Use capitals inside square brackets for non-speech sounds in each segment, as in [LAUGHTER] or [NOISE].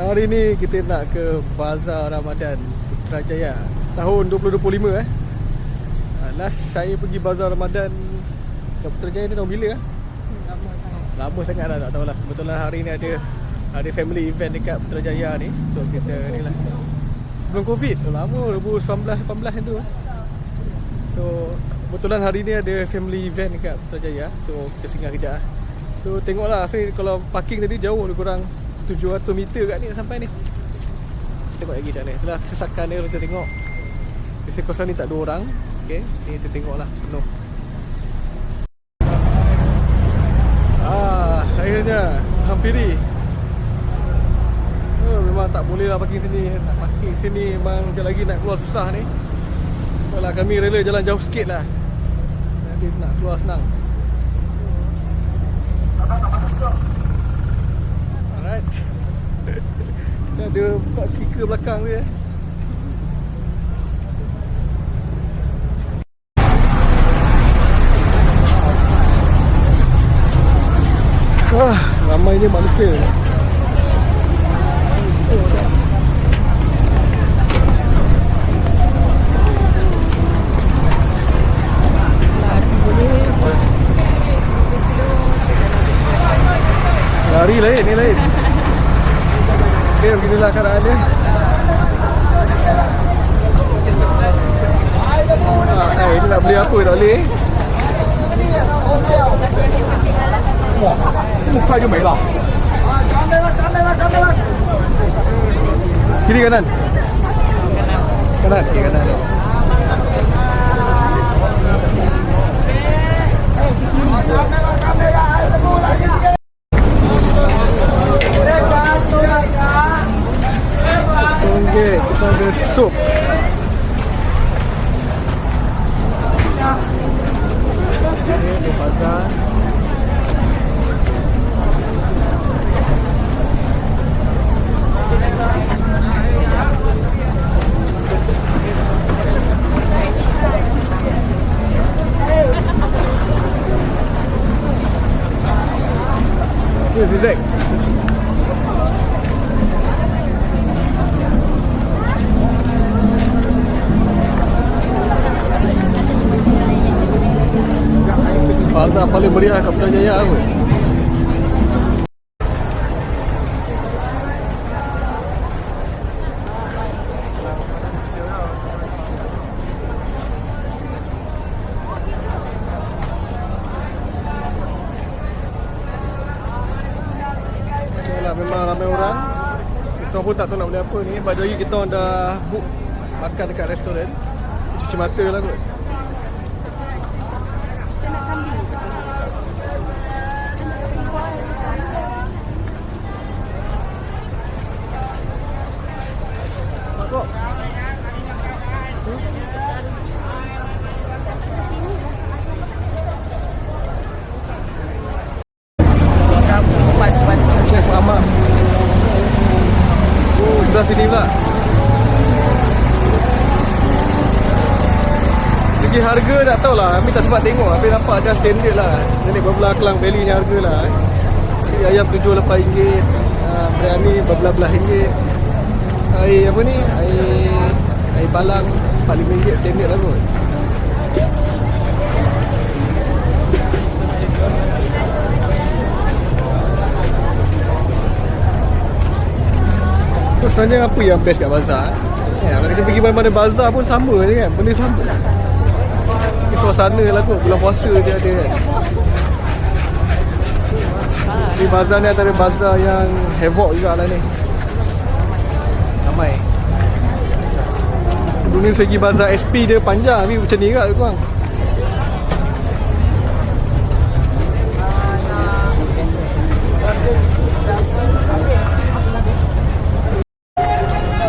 Hari ni kita nak ke Bazar Ramadan Putrajaya Tahun 2025 eh Ah, Last saya pergi Bazar Ramadan ke Putrajaya ni tahun bila eh? Lama sangat. Lama sangat dah tak tahulah Kebetulan hari ni ada Ada family event dekat Putrajaya ni So kita ni lah Sebelum covid oh, Lama 2019-18 yang tu eh. So Kebetulan hari ni ada family event dekat Putrajaya So kita singgah kejap lah So tengoklah Afiq kalau parking tadi jauh lebih kurang 700 meter kat ni nak sampai ni Tengok lagi macam mana Itulah kesesakan dia kita tengok Biasa kosan ni tak ada orang Okay Ni kita tengok lah penuh Ah, akhirnya hampiri. Oh, memang tak boleh lah parking sini. Nak parking sini memang sekejap lagi nak keluar susah ni. Apalah kami rela jalan jauh sikit lah. Nanti nak keluar senang. Sangat Kita ada buka speaker belakang dia. Wah, ramainya manusia. Lari lain, ni lain. Okay, beginilah keadaan dia. Ah, eh, ini nak beli apa tak boleh. 这么快就没了。 Kiri kanan? Kanan, kiri kanan. Bazar paling meriah Putrajaya apa? Yalah memang ramai orang. Kita pun tak tahu nak beli apa ni. Baju kita dah book Makan dekat restoran. Cuci mata lah kot Kok? Chef Ahmad Oh, sebelah sini pula Segi harga tak tahulah Kami tak sempat tengok Tapi nampak macam standard lah Jadi berbelah Kelang Valley ni harga lah eh. Sini ayam RM7-8 uh, Biryani berbelah-belah ringgit Air apa ni Air Air balang RM45 standard lah kot Tu sebenarnya apa yang best kat bazar? Ya, kalau kita pergi mana-mana bazar pun sama je kan, benda sama. Suasana lah kot, bulan puasa dia ada kan. Di bazar ni antara bazar yang havoc juga lah ni. Ramai. Dunia segi bazar SP dia panjang ni macam ni kat lebih kurang.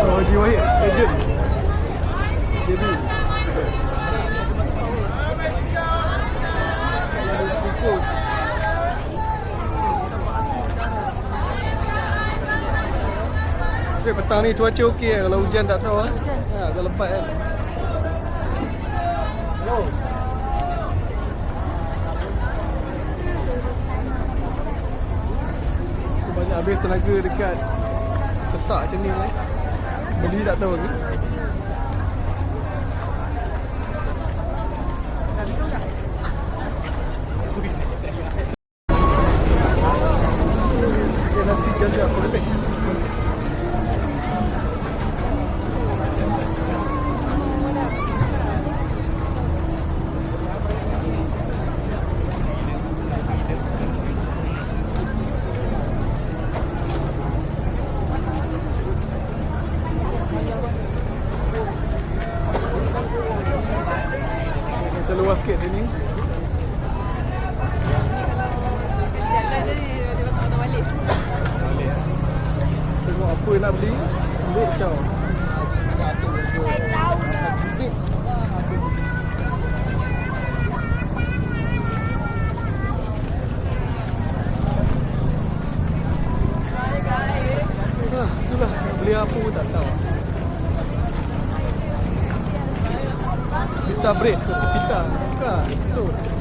Oh, Haji Wahid, legend. JB. Ada kukus. Okay, petang ni cuaca okey kan? Kalau hujan tak tahu ah. Ha, agak lebat kan. Banyak habis tenaga dekat sesak macam ni eh. Beli tak tahu lagi. Okay, nasi jajah apa lebih? Macam luas sikit sini. Balik. Tengok apa yang nak beli. Ambil caw. Ah, beli apa pun tak tahu. Pita bread ke pita? Bukan, itu.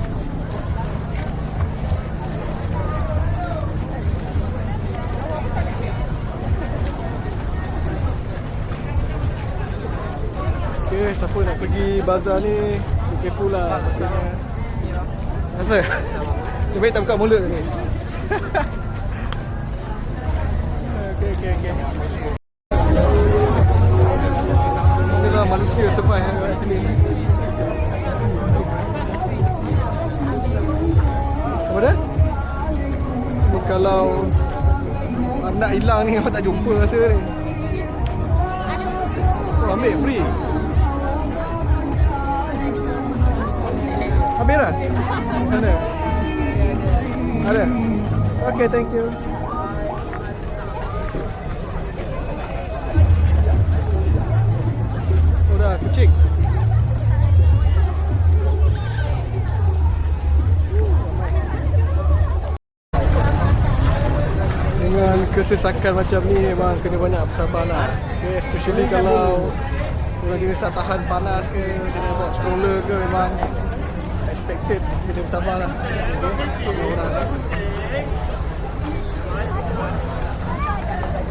Okay, siapa nak pergi bazar ni Be careful lah. Maksudnya Apa? Sebaik tak buka mulut ni. Okay, okay, okay. Inilah manusia survive kat sini Apa dia? Ni kalau Anak hilang ni Awak [LAUGHS] tak jumpa rasa ni. Oh ambil free Ambil lah? Ada? Okay thank you Oh dah kucing dengan kesesakan macam ni memang kena banyak bersabar lah okay, especially kalau orang jenis tak tahan panas ke kena bawa stroller ke memang expected. Kena bersabar lah. Okay, orang.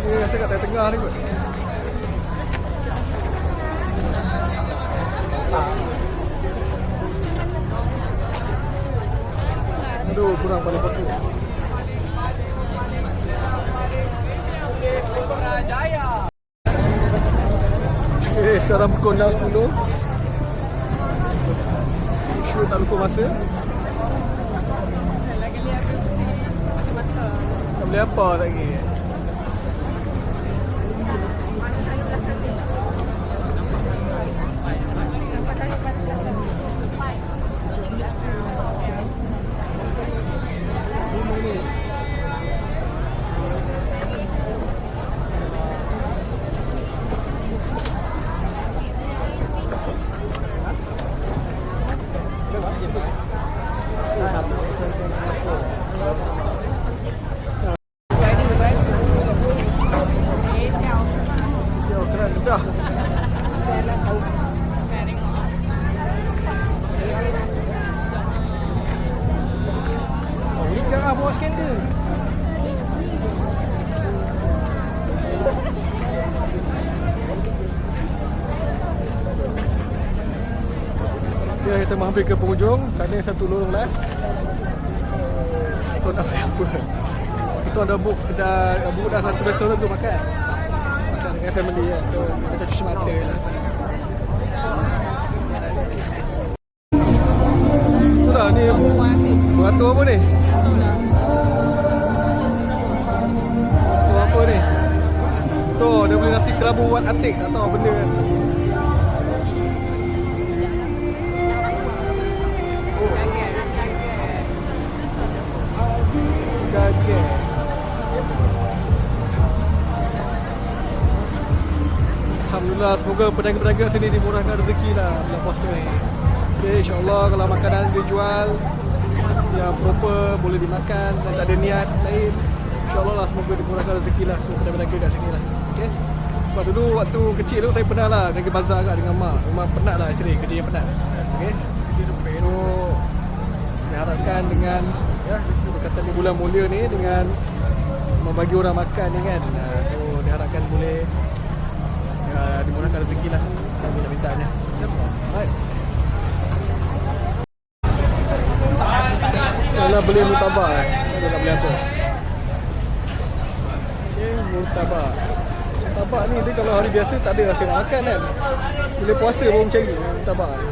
Ni rasa kat tengah-tengah ni kot. Aduh, kurang pada pasal. Okay, sekarang pukul 6.10 Sure tak lupa masa Tak boleh apa lagi Yo, keren dah Oh, ni jangan bawa skandal Okay, kita mampir ke penghujung Sana satu lorong last Itu nak apa Kita ada book dah book dah satu restoran tu makan Makan dengan family kan So kita cuci mata lah. Ni Beratur apa ni? Tu apa ni? Tu dia beli nasi kerabu wan atik tak tahu benda. kan Alhamdulillah semoga pedagang-pedagang sini dimurahkan rezeki lah bulan puasa ni. Okay, insyaAllah kalau makanan dia jual yang proper boleh dimakan dan tak ada niat lain InsyaAllah lah semoga dimurahkan rezeki lah semua pedagang-pedagang kat sini lah. Okay Sebab dulu waktu kecil tu saya pernah lah Jaga bazar kat dengan mak. Memang penat lah actually kerja yang penat. Okay So Diharapkan dengan Ya Berkatan di bulan mulia ni Dengan Membagi orang makan ni kan. So diharapkan boleh dimurahkan rezeki lah kami nak mintanya Right. Kalau beli murtabak eh. Dia nak beli apa? Okay, murtabak. Murtabak ni dia kalau hari biasa tak ada rasa nak makan kan. Bila puasa baru mencari murtabak ni.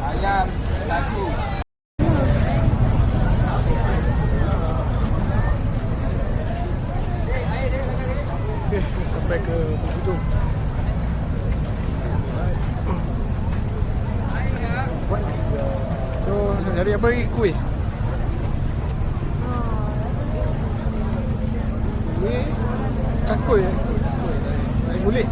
Ayam satu. Okay, sampai ke penghujung. So, hari apa lagi? Kuih? Ni cakui eh. Cakui. Air mulik.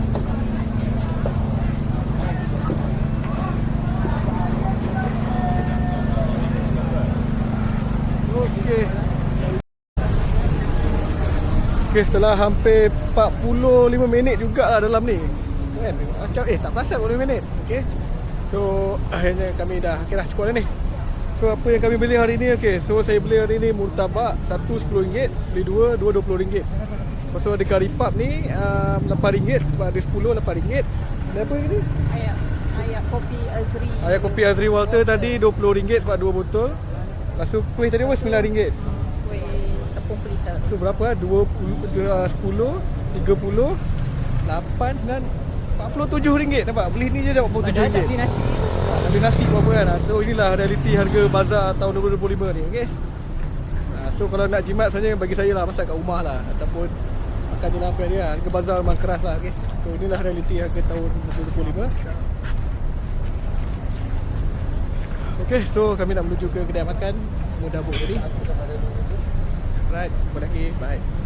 Okey. Okey, setelah hampir 45 minit jugalah dalam ni. Kan? Macam eh tak perasan 45 minit. Okey. So, akhirnya kami dah okey dah cukup dah ni. So, apa yang kami beli hari ni okey. So, saya beli hari ni murtabak satu RM10, beli dua dua RM20. Lepas tu ada curry puff ni um, RM8 sebab ada 10 RM8. Dan apa ni? Ayat ayat kopi Azri. Ayat kopi Azri Walter tadi RM20 sebab dua botol. Lepas tu kuih tadi pun RM9. Pelita. So berapa lah? 20, uh, 10, 30, 8 dan 47 ringgit nampak? Beli ni je dah 47 Padahal tak ringgit beli nasi. Ada nasi berapa kan? So inilah realiti harga bazar tahun 2025 ni okay? Ah, So kalau nak jimat saja bagi saya lah masak kat rumah lah Ataupun makan di lampion dia Harga bazar memang keras lah okay? So inilah realiti harga tahun 2025 Okay, so kami nak menuju ke kedai makan Semua dah book tadi Right, jumpa lagi, bye